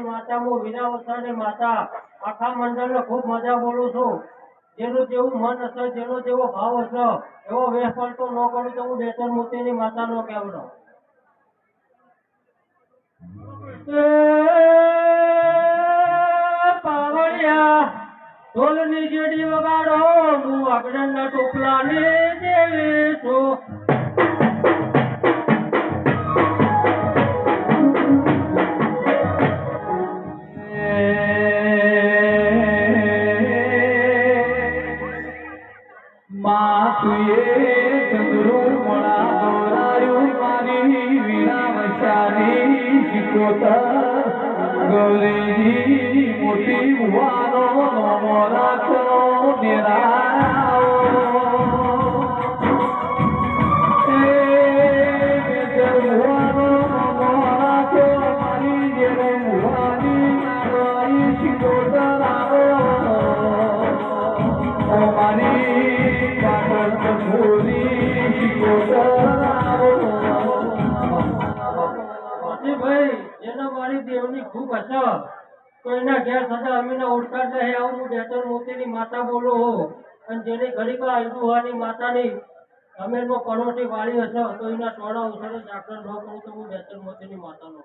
માતા હું વિનાવસાની માતા આખા મંડળને પાવડિયા ઢોલની જેડી વગાડો, હું આગળના ટોપલાને જેવી છું. માતુએ ચંદ્રું મળા દોરાયું મારી વીણા વસાવી શીખોતર ગૌરીજી મોટી ભુવાનો નમો રાખો નિરાવો ખૂબ અસર કોઈના ઘેર સદા અમીના ઓળખાણ રહે આવું હું બેચર મોતીની માતા બોલો હો અને જેની ગરીબા હિન્દુહાની માતાની અમીરમાં પડોશી વાળી હશે, તો એના ટોળા ઉછળે જાગરણ ન કરું તો હું બેચર મોતીની માતાનો